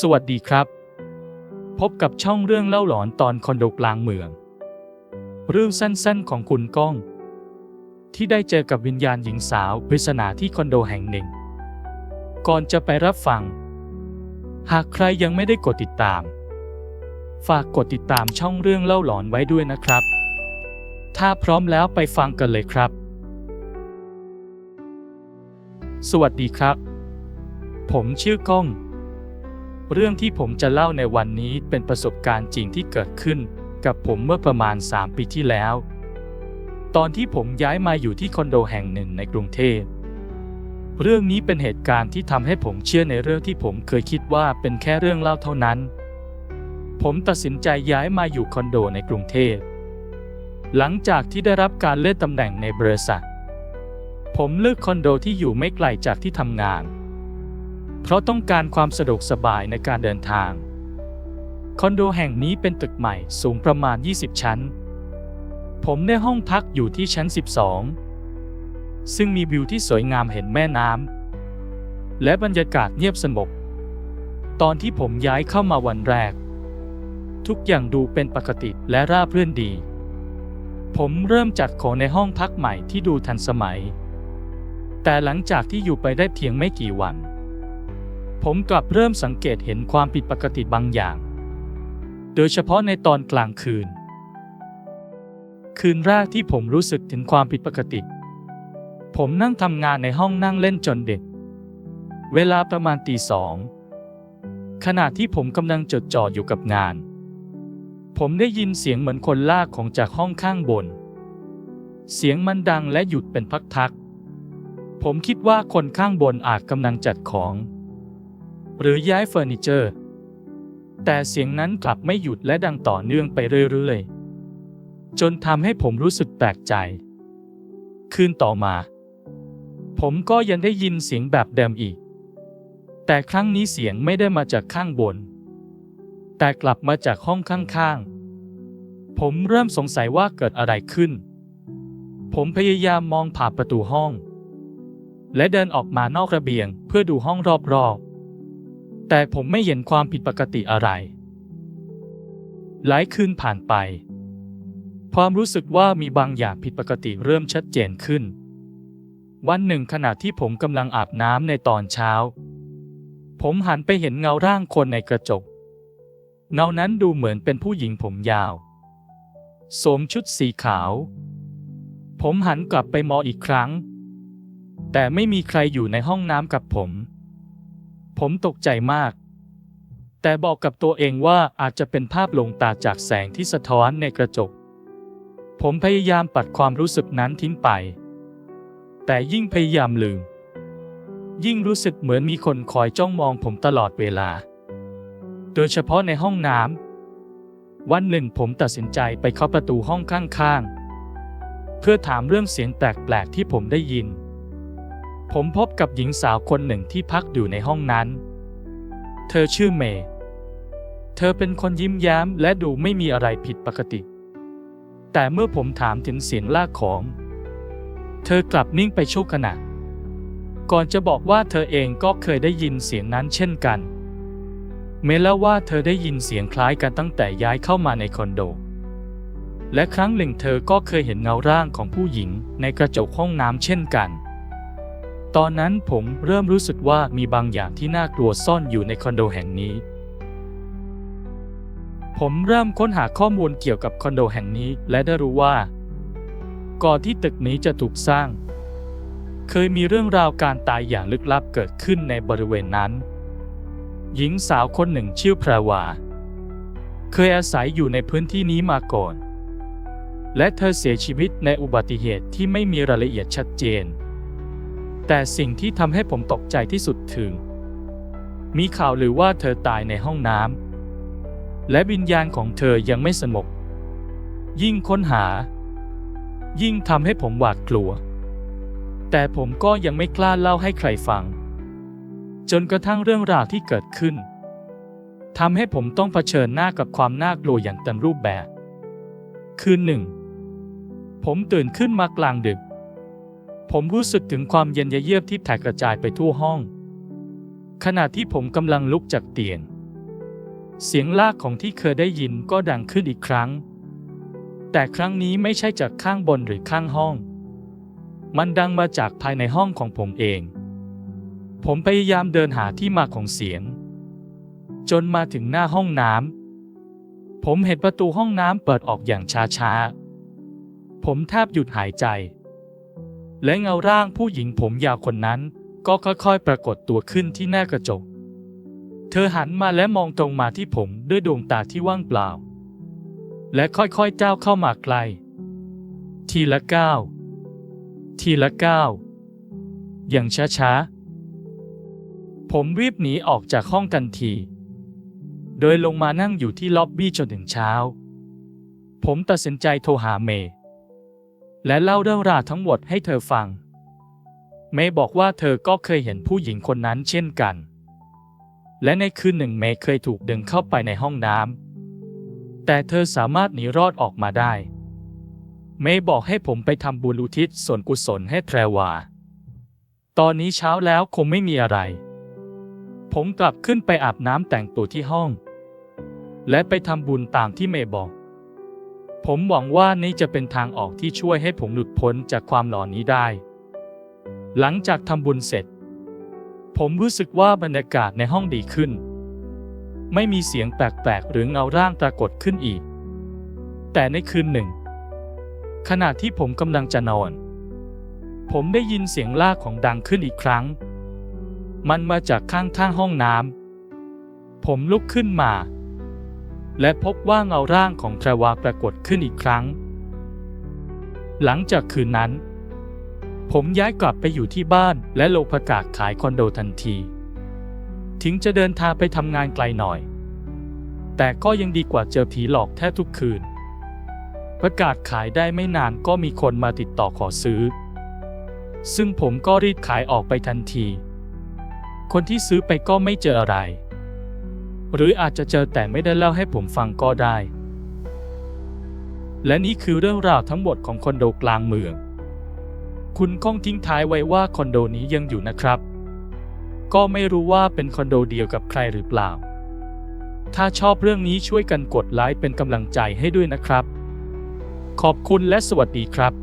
สวัสดีครับ พบกับช่องเรื่องเล่าหลอนตอนคอนโดกลางเมือง เรื่องสั้นๆของคุณก้อง ที่ได้เจอกับวิญญาณหญิงสาวปริศนาที่คอนโดแห่งหนึ่ง ก่อนจะไปรับฟัง หากใครยังไม่ได้กดติดตาม ฝากกดติดตามช่องเรื่องเล่าหลอนไว้ด้วยนะครับ ถ้าพร้อมแล้วไปฟังกันเลยครับ สวัสดีครับ ผมชื่อก้อง เรื่องที่ผมจะเล่าในวันนี้เป็นประสบการณ์จริงที่เกิดขึ้น กับผมเมื่อประมาณ 3 ปีที่แล้ว ตอนที่ผมย้ายมาอยู่ที่คอนโดแห่งหนึ่งในกรุงเทพ เรื่องนี้เป็นเหตุการณ์ที่ทำให้ผมเชื่อในเรื่องที่ผมเคยคิดว่าเป็นแค่เรื่องเล่าเท่านั้น ผมตัดสินใจย้ายมาอยู่คอนโดในกรุงเทพ หลังจากที่ได้รับการเลื่อนตำแหน่งในบริษัท ผมเลือกคอนโดที่อยู่ไม่ไกลจากที่ทำงาน เพราะต้องการความสะดวกสบายในการเดินทาง คอนโดแห่งนี้เป็นตึกใหม่สูงประมาณ 20 ชั้น ผมได้ห้องพักอยู่ที่ชั้น 12 ซึ่งมีวิวที่สวยงามเห็นแม่น้ำและบรรยากาศเงียบสงบตอนที่ผมย้ายเข้ามาวันแรก ทุกอย่างดูเป็นปกติและราบรื่นดี ผมเริ่มจัดของในห้องพักใหม่ที่ดูทันสมัย แต่หลังจากที่อยู่ไปได้เพียงไม่กี่วัน ผมกลับเริ่มสังเกตเห็นความผิดปกติบางอย่าง โดยเฉพาะในตอนกลางคืน คืนแรกที่ผมรู้สึกถึงความผิดปกติ ผมนั่งทำงานในห้องนั่งเล่นจนเด็ก เวลาประมาณตีสองขณะที่ผมกำลังจดจ่ออยู่กับงาน ผมได้ยินเสียงเหมือนคนลากของจากห้องข้างบน เสียงมันดังและหยุดเป็นพักๆผมคิดว่าคนข้างบนอาจกำลังจัดของ หรือย้ายเฟอร์นิเจอร์ แต่เสียงนั้นกลับไม่หยุดและดังต่อเนื่องไปเรื่อยๆ จนทำให้ผมรู้สึกแปลกใจ คืนต่อมา ผมก็ยังได้ยินเสียงแบบเดิมอีก แต่ครั้งนี้เสียงไม่ได้มาจากข้างบน แต่กลับมาจากห้องข้างๆ ผมเริ่มสงสัยว่าเกิดอะไรขึ้น ผมพยายามมองผ่านประตูห้อง และเดินออกมานอกระเบียงเพื่อดูห้องรอบๆ แต่ผมไม่เห็นความผิดปกติอะไร หลายคืนผ่านไป ความรู้สึกว่ามีบางอย่างผิดปกติเริ่มชัดเจนขึ้น วันหนึ่งขณะที่ผมกำลังอาบน้ำในตอนเช้า ผมหันไปเห็นเงาร่างคนในกระจก เงานั้นดูเหมือนเป็นผู้หญิงผมยาว สวมชุดสีขาว ผมหันกลับไปมองอีกครั้ง แต่ไม่มีใครอยู่ในห้องน้ำกับผม ผมตกใจมาก แต่บอกกับตัวเองว่าอาจจะเป็นภาพลงตาจากแสงที่สะท้อนในกระจก ผมพยายามปัดความรู้สึกนั้นทิ้งไป แต่ยิ่งพยายามลืม ยิ่งรู้สึกเหมือนมีคนคอยจ้องมองผมตลอดเวลา โดยเฉพาะในห้องน้ำวันหนึ่งผมตัดสินใจไปเคาะประตูห้องข้างๆ เพื่อถามเรื่องเสียงแปลกๆที่ผมได้ยิน ผมพบกับหญิงสาวคนหนึ่งที่พักอยู่ในห้องนั้น เธอชื่อเมย์เธอเป็นคนยิ้มแย้มและดูไม่มีอะไรผิดปกติ แต่เมื่อผมถามถึงเสียงลากของ เธอกลับนิ่งไปชั่วขณะ ก่อนจะบอกว่าเธอเองก็เคยได้ยินเสียงนั้นเช่นกัน เมย์เล่าว่าเธอได้ยินเสียงคล้ายกันตั้งแต่ย้ายเข้ามาในคอนโด และครั้งหนึ่งเธอก็เคยเห็นเงาร่างของผู้หญิงในกระจกห้องน้ำเช่นกัน ตอนนั้นผมเริ่มรู้สึกว่ามีบางอย่างที่น่ากลัวซ่อนอยู่ในคอนโดแห่งนี้ ผมเริ่มค้นหาข้อมูลเกี่ยวกับคอนโดแห่งนี้ และได้รู้ว่า ก่อนที่ตึกนี้จะถูกสร้าง เคยมีเรื่องราวการตายอย่างลึกลับเกิดขึ้นในบริเวณนั้น หญิงสาวคนหนึ่งชื่อแพรวา เคยอาศัยอยู่ในพื้นที่นี้มาก่อน และเธอเสียชีวิตในอุบัติเหตุที่ไม่มีรายละเอียดชัดเจน แต่สิ่งที่ทำให้ผมตกใจที่สุดถึง มีข่าวหรือว่าเธอตายในห้องน้ำและวิญญาณของเธอยังไม่สงบยิ่งค้นหา ยิ่งทำให้ผมหวาดกลัว แต่ผมก็ยังไม่กล้าเล่าให้ใครฟัง จนกระทั่งเรื่องราวที่เกิดขึ้นทำให้ผมต้องเผชิญหน้ากับความน่ากลัวอย่างเต็มรูปแบบ คืนหนึ่ง ผมตื่นขึ้นมากลางดึก ผมรู้สึกถึงความเย็นเยือกที่แผ่กระจายไปทั่วห้อง ขณะที่ผมกำลังลุกจากเตียง เสียงลากของที่เคยได้ยินก็ดังขึ้นอีกครั้ง แต่ครั้งนี้ไม่ใช่จากข้างบนหรือข้างห้อง มันดังมาจากภายในห้องของผมเอง ผมพยายามเดินหาที่มาของเสียง จนมาถึงหน้าห้องน้ำผมเห็นประตูห้องน้ำเปิดออกอย่างช้าๆ ผมแทบหยุดหายใจ และเงาร่างผู้หญิงผมยาวคนนั้น ก็ค่อยๆ ปรากฏตัวขึ้นที่หน้ากระจก เธอหันมาและมองตรงมาที่ผมด้วยดวงตาที่ว่างเปล่า และค่อยๆก้าเข้ามาใกล ทีละก้าวทีละก้าวอย่างช้าๆ ผมรีบหนีออกจากห้องทันที โดยลงมานั่งอยู่ที่ล็อบบี้จนถึงเช้า ผมตัดสินใจโทรหาเมย์ และเล่าเรื่องราวทั้งหมดให้เธอฟัง เมย์บอกว่าเธอก็เคยเห็นผู้หญิงคนนั้นเช่นกัน และในคืนหนึ่งเมย์เคยถูกดึงเข้าไปในห้องน้ำแต่เธอสามารถหนีรอดออกมาได้ เมย์บอกให้ผมไปทำบุญอุทิศส่วนกุศลให้แพรวา ตอนนี้เช้าแล้วคงไม่มีอะไร ผมกลับขึ้นไปอาบน้ำแต่งตัวที่ห้อง และไปทำบุญตามที่เมย์บอก ผมหวังว่านี่จะเป็นทางออกที่ช่วยให้ผมหลุดพ้นจากความหลอนนี้ได้ หลังจากทำบุญเสร็จ ผมรู้สึกว่าบรรยากาศในห้องดีขึ้น ไม่มีเสียงแปลกๆหรือเงาร่างปรากฏขึ้นอีก แต่ในคืนหนึ่ง ขณะที่ผมกำลังจะนอน ผมได้ยินเสียงลากของดังขึ้นอีกครั้ง มันมาจากข้างๆห้องน้ำผมลุกขึ้นมา และพบว่าเงาร่างของแทรวาปรากฏขึ้นอีกครั้ง หลังจากคืนนั้น ผมย้ายกลับไปอยู่ที่บ้านและลงประกาศขายคอนโดทันที ถึงจะเดินทางไปทำงานไกลหน่อย แต่ก็ยังดีกว่าเจอผีหลอกแทบทุกคืน ประกาศขายได้ไม่นานก็มีคนมาติดต่อขอซื้อ ซึ่งผมก็รีบขายออกไปทันที คนที่ซื้อไปก็ไม่เจออะไร หรืออาจจะเจอแต่ไม่ได้เล่าให้ผมฟังก็ได้ และนี่คือเรื่องราวทั้งหมดของคอนโดกลางเมือง คุณก้องทิ้งท้ายไว้ว่าคอนโดนี้ยังอยู่นะครับ ก็ไม่รู้ว่าเป็นคอนโดเดียวกับใครหรือเปล่า ถ้าชอบเรื่องนี้ช่วยกันกดไลค์เป็นกำลังใจให้ด้วยนะครับ ขอบคุณและสวัสดีครับ